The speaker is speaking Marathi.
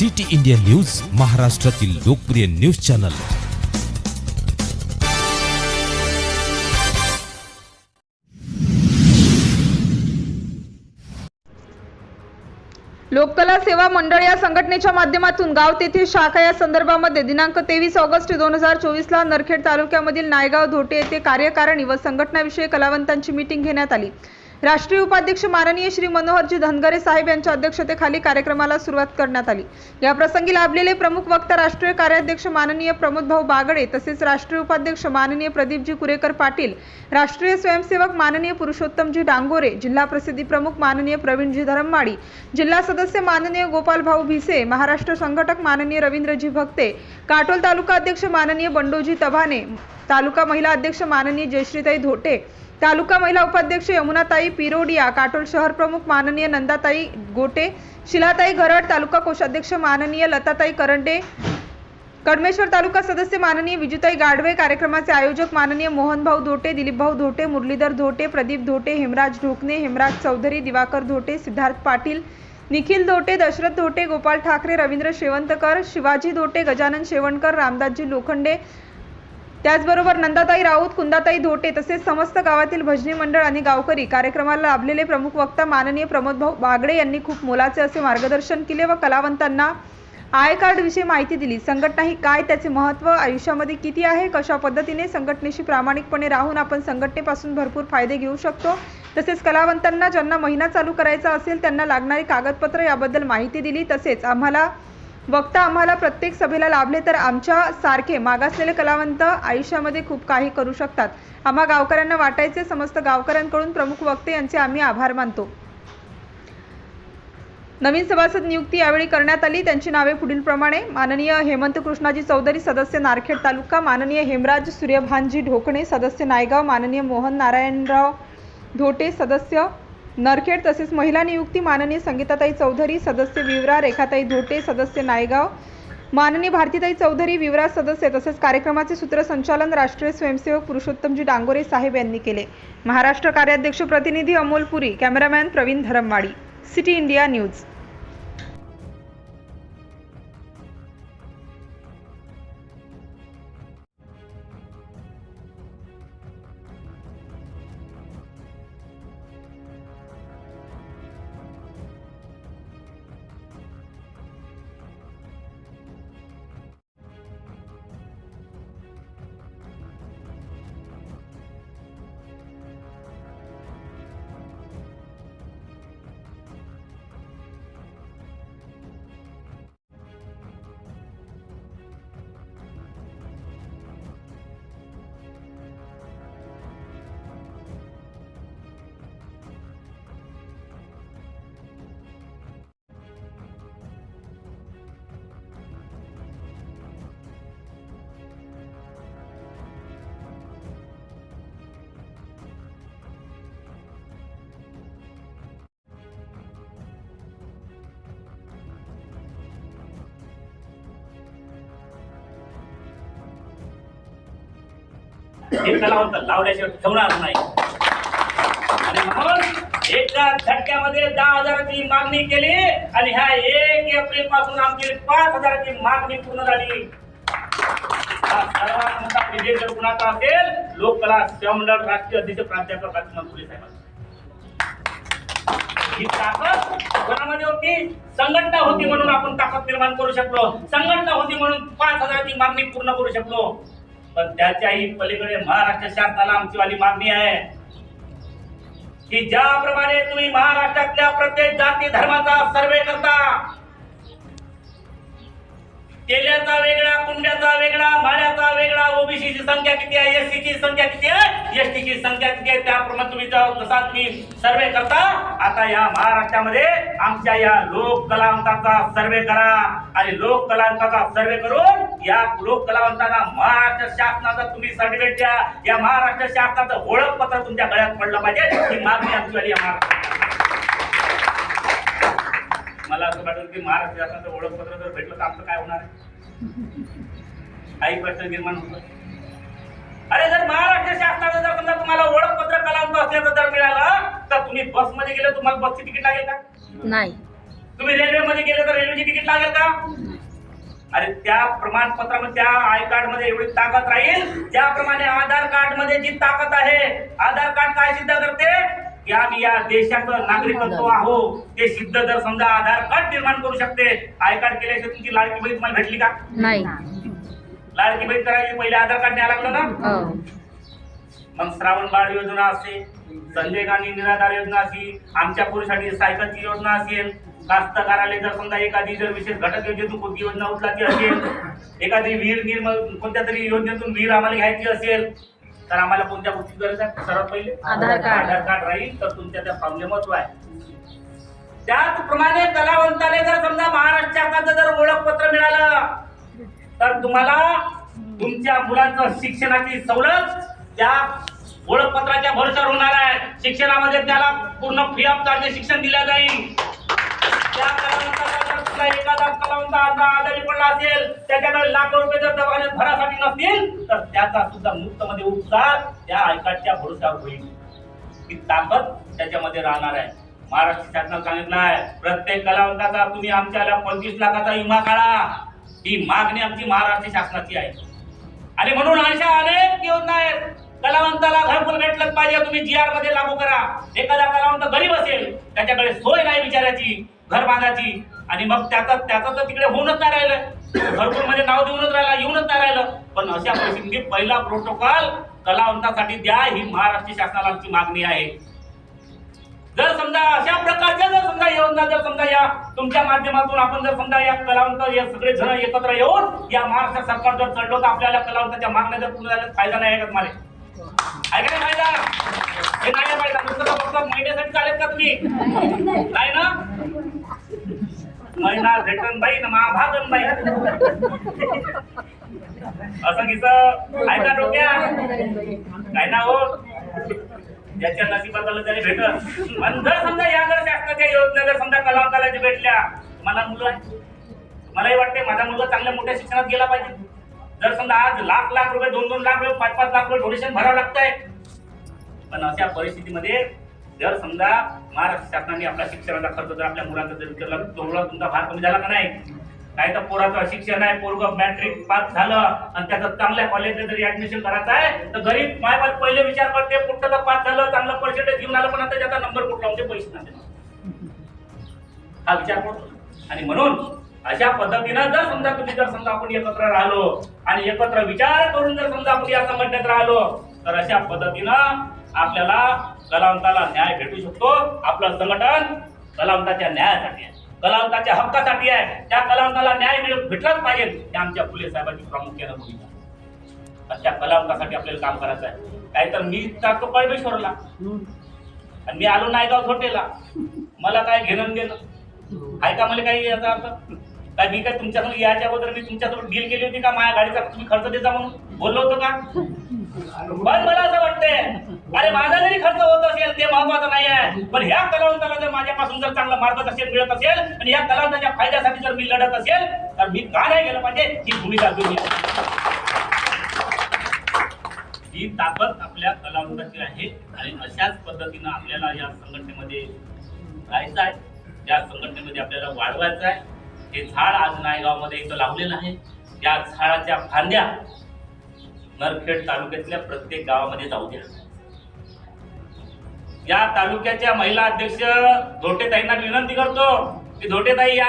सिटी इंडिया न्यूज महाराष्ट्रातील लोकप्रिय न्यूज चॅनल. लोककला सेवा मंडळ या संघटनेच्या माध्यमातून गाव तेथील शाखा या संदर्भामध्ये दिनांक तेवीस ऑगस्ट दोन हजार चोवीसला नरखेड तालुक्यामधील नायगाव धोटे येथे कार्यकारिणी व संघटनाविषयी कलावंतांची मीटिंग घेण्यात आली. राष्ट्रीय उपाध्यक्ष माननीय श्री मनोहरजी धनगरे साहेब यांच्या अध्यक्षतेखाली कार्यक्रमाला सुरुवात करण्यात आली. या प्रसंगी लाभलेले प्रमुख वक्ता राष्ट्रीय कार्याध्यक्ष माननीय प्रमोद भाऊ बागडे तसेच राष्ट्रीय उपाध्यक्ष माननीय प्रदीपजी कुरेकर पाटील राष्ट्रीय स्वयंसेवक माननीय पुरुषोत्तमजी डांगोरे जिल्हा प्रसिद्धी प्रमुख माननीय प्रवीणजी धरममाडी जिल्हा सदस्य माननीय गोपाल भाऊ भिसे महाराष्ट्र संघटक माननीय रवींद्रजी भक्ते काटोल तालुका अध्यक्ष माननीय बंडोजी तभाने तालुका महिला अध्यक्ष माननीय जयश्रीताई धोटे तालुका महिला उपाध्यक्ष यमुनाताई पिरोडिया काटोल शहर प्रमुख माननीय नंदाताई गोटे शिलाताई घरड तालुका कोषाध्यक्ष माननीय लताताई करंडे कडमेश्वर तालुका सदस्य माननीय विजुताई गाढवे कार्यक्रमाचे आयोजक माननीय मोहनभाऊ धोटे दिलीपभाऊ धोटे मुरलीधर धोटे प्रदीप धोटे हेमराज ढोकणे हेमराज चौधरी दिवाकर धोटे सिद्धार्थ पाटील निखिल धोटे दशरथ धोटे गोपाल ठाकरे रवींद्र शेवंतकर शिवाजी धोटे गजानन शेवणकर रामदासजी लोखंडे त्याचबरोबर नंदाताई राऊत कुंदाताई धोटे तसेच समस्त गावातील भजनी मंडळ आणि गावकरी कार्यक्रमाला लाभलेले प्रमुख वक्ता माननीय प्रमोदभाऊ बागडे यांनी खूप मोलाचे असे मार्गदर्शन केले व कलावंतांना आय कार्ड विषयी माहिती दिली. संघटना ही काय त्याचे महत्त्व आयुष्यामध्ये किती आहे कशा पद्धतीने संघटनेशी प्रामाणिकपणे राहून आपण संघटनेपासून भरपूर फायदे घेऊ शकतो? तसेच कलावंतांना ज्यांना महिना चालू करायचा असेल त्यांना लागणारी कागदपत्र याबद्दल माहिती दिली. तसेच आम्हाला वक्ता आम्हाला प्रत्येक सभेला लाभले तर आमच्या सारखे मागासलेले कलावंत आयुष्यामध्ये खूप काही करू शकतात. आम्हा गावकऱ्यांना वाटायचे समस्त गावकऱ्यांकडून प्रमुख वक्ते यांचे आम्ही आभार मानतो. नवीन सभासद नियुक्ती यावेळी करण्यात आली. त्यांची नावे पुढीलप्रमाणे माननीय हेमंत कृष्णाजी चौधरी सदस्य नारखेड तालुका माननीय हेमराज सूर्यभानजी ढोकणे सदस्य नायगाव माननीय मोहन नारायणराव धोटे सदस्य नरखेड तसेच महिला नियुक्ती माननीय संगीताताई चौधरी सदस्य विवरा रेखाताई धोटे सदस्य नायगाव माननीय भारतीताई चौधरी विवरा सदस्य तसेच कार्यक्रमाचे सूत्रसंचालन राष्ट्रीय स्वयंसेवक पुरुषोत्तमजी डांगोरे साहेब यांनी केले. महाराष्ट्र कार्याध्यक्ष प्रतिनिधी Amol Puri cameraman Praveen Dharamwadi. City India news. एकदा लावतात लावल्याशिवाय ठेवणार नाही. आणि म्हणून एका झटक्यामध्ये दहा हजाराची मागणी केली आणि ह्या एक एप्रिलपासून आमची पाच हजाराची मागणी पूर्ण झाली. सर्वात मोठा विजय जर कुणाचा असेल लोककला सेवामंडळ राष्ट्रीय अध्यक्ष प्राध्यापक राजकुमार फुले साहेब ही ताकद कोणामध्ये होती? संघटना होती म्हणून आपण ताकद निर्माण करू शकलो. संघटना होती म्हणून पाच हजाराची मागणी पूर्ण करू शकलो. पण त्याच्याही पलीकडे महाराष्ट्र शासनाला आमची वाली मागणी आहे. की ज्याप्रमाणे तुम्ही महाराष्ट्रातल्या प्रत्येक जाती धर्माचा सर्वे करता केल्याचा वेगळा कुंड्याचा वेगळा भाड्याचा वेगळा ओबीसीची संख्या किती आहे एससी ची संख्या किती आहे? एसटी ची संख्या किती आहे? त्याप्रमाणे तुम्ही जसा तुम्ही सर्वे करता. आता या महाराष्ट्रामध्ये आमच्या या लोक कलावंताचा सर्वे करा. आणि लोक कलावंताचा सर्वे करून या लोक कलावंतांना महाराष्ट्र शासनाचा तुम्ही सर्टिफिकेट द्या. या महाराष्ट्र शासनाचं ओळखपत्र तुमच्या गळ्यात पडलं पाहिजे. ही मागणी आमची वाली या महाराष्ट्रात. मला असं वाटतं की महाराष्ट्र शासनाचं ओळखपत्र जर भेटलं तर आमचं काय होणार आहे? काही प्रश्न निर्माण होतो अरे जर महाराष्ट्र शासनाचं जर समजा तुम्हाला ओळखपत्र कलावंत असल्याचं जर मिळालं तर तुम्ही बसमध्ये गेले तुम्हाला बसची तिकीट लागेल का? नाही. तुम्ही रेल्वेमध्ये गेले तर रेल्वेची तिकीट लागेल का? अरे त्या प्रमाणपत्रामध्ये त्या आय कार्डमध्ये एवढी ताकद राहील त्याप्रमाणे आधार कार्डमध्ये जी ताकद आहे आधार कार्ड काय सिद्ध करते? की आम्ही या देशाचं नागरिकत्व आहो ते सिद्ध जर समजा आधार कार्ड निर्माण करू शकते आय कार्ड केल्याशिवाय तुमची लाडकी बहीण तुम्हाला भेटली का? नाही. लाडकी बहीण करायची पहिले आधार कार्ड न्यायला लागलं ना? हो. मग श्रावण बाळ योजना असेल संजय गांधी निराधार योजना असेल आमच्या पुरुषांसाठी सायकलची योजना असेल कास्तकाराला जर समजा एखादी जर विशेष घटक योजनेतून कोणती योजना उचलायची असेल एखादी विहीर निर्माण कोणत्या तरी योजनेतून विहीर आम्हाला घ्यायची असेल तर आम्हाला कोणत्या गोष्टी गरज आहे? सर्वात पहिले आधार कार्ड. आधार कार्ड राहील तर तुमच्या त्या फॉर्मले महत्त्व आहे त्याचप्रमाणे कलावंताने जर समजा महाराष्ट्र शासनाचं जर ओळखपत्र मिळालं तर तुम्हाला तुमच्या मुलांचं शिक्षणाची सवलत त्या ओळखपत्राच्या भरोशावर होणार आहे. शिक्षणामध्ये त्याला पूर्ण फ्री ऑफ चार्ज शिक्षण दिलं जाईल. त्या कलावंताला एखादा कलावंत आता आजारी पडला असेल त्याच्याकडे लाखो रुपये जर दवाखान्यात भरासाठी नसतील तर त्याचा सुद्धा मुफ्तमध्ये उपचार त्या ऐकाच्या भरोशावर होईल. ही ताकद त्याच्यामध्ये राहणार आहे. महाराष्ट्र शासनानं सांगितलं आहे प्रत्येक कलावंताचा तुम्ही आमच्याला पंचवीस लाखाचा विमा काढा. ही मागणी आमची महाराष्ट्र शासनाची आहे. आणि म्हणून अशा अनेक योजना आहेत. कलावंताला घरकुल भेटलंच पाहिजे. तुम्ही जी आरमध्ये लागू करा. एखादा कलावंत गरीब असेल त्याच्याकडे सोय नाही विचारायची घर बांधायची. आणि मग त्याचा त्याचं तर तिकडे होऊनच नाही राहिलं. घरकुलमध्ये नाव देऊनच राहिला येऊनच नाही राहिलं. पण अशा परिस्थितीत पहिला प्रोटोकॉल कलावंतासाठी द्या ही महाराष्ट्र शासनाला आमची मागणी आहे. जर समजा अशा प्रकारच्या जर समजा योजना जर समजा या तुमच्या माध्यमातून आपण जर समजा या कलावंत या सगळे जण एकत्र येऊन या महाराष्ट्र सरकार जर चढलो तर आपल्याला कलावंताच्या मागण्या जर पूर्ण झाल्या फायदा नाही आहे का तुम्हाला? ऐका का नाही फायदा हे नाही आहे फायदा नुसतं फक्त महिन्यासाठी चालेल का तुम्ही? नाही ना? महिना भेटन बाई ना महाभागन बाई. असं किस ऐका डोक्या. काय ना हो? ज्याच्या नशिबात आलं त्याने भेटत पण जर समजा या जर शासनाच्या योजना जर समजा कलावंताला जे भेटल्या मला मुलं मलाही वाटते माझा मुलगा चांगल्या मोठ्या शिक्षणात गेला पाहिजे. जर समजा आज लाख लाख रुपये दोन दोन लाख रुपये पाच पाच लाख रुपये डोनेशन भरावं लागतंय पण अशा परिस्थितीमध्ये जर समजा महाराष्ट्र शासनाने आपला शिक्षणाचा खर्च जर आपल्या मुलांचा जर विचारला तेवढा तुमचा भार कमी झाला का नाही? नाही तर पोराचं शिक्षण आहे पोरग मॅट्रिक पास झालं आणि त्याचं चांगल्या कॉलेजला जरी ऍडमिशन करायचं आहे तर गरीब मायबाप पहिले विचार करते कुठं तर पास झालं चांगलं पर्सेंटेज घेऊन आलं पण आता त्याचा नंबर कुठला म्हणजे पैसे नाही हा विचार करतो. आणि म्हणून अशा पद्धतीनं जर समजा तुम्ही जर समजा आपण एकत्र राहिलो आणि एकत्र विचार करून जर समजा आपण या संघटनेत राहिलो तर अशा पद्धतीनं आपल्याला कलावंताला न्याय भेटू शकतो. आपलं संघटन कलावंताच्या न्यायासाठी आहे. कलावंताच्या हक्कासाठी आहे. त्या कलावंताला न्याय मिळ भेटलाच पाहिजे हे आमच्या फुले साहेबांची प्रामुख्यानं भूमिका. आहे. त्या कलावंतासाठी आपल्याला काम करायचं आहे. काही तर मी टाकतो परमेश्वरला आणि मी आलो नायगाव छोटेला मला काय घेणं गेलं देणं? मला काही याचा अर्थ? काय मी काय तुमच्याकडून याच्या अगोदर मी तुमच्यासोबत डील केली होती का? माझ्या गाडीचा तुम्ही खर्च देता म्हणून? बोललो होतो का? पण मला असं वाटतंय अरे माझा जरी खर्च होत असेल ते महत्वाचं नाही आहे. पण ह्या कलावंताला जर माझ्यापासून जर चांगला मार्गदर्शन मिळत असेल आणि या कलावंताच्या फायद्यासाठी जर मी लढत असेल तर मी का नाही गेलं पाहिजे? ही भूमिका घेऊन ही ताकद आपल्या कलावंताची आहे आणि अशाच पद्धतीनं आपल्याला या संघटनेमध्ये राहायचं आहे. या संघटनेमध्ये आपल्याला वाढवायचं आहे. हे झाड आज नायगावमध्ये इथं लावलेलं आहे. या झाडाच्या फांद्या नरखेड तालुक्यातल्या प्रत्येक गावामध्ये जाऊ द्या. या तालुक्याच्या महिला अध्यक्ष धोटेताईंना विनंती करतो की धोटेताई या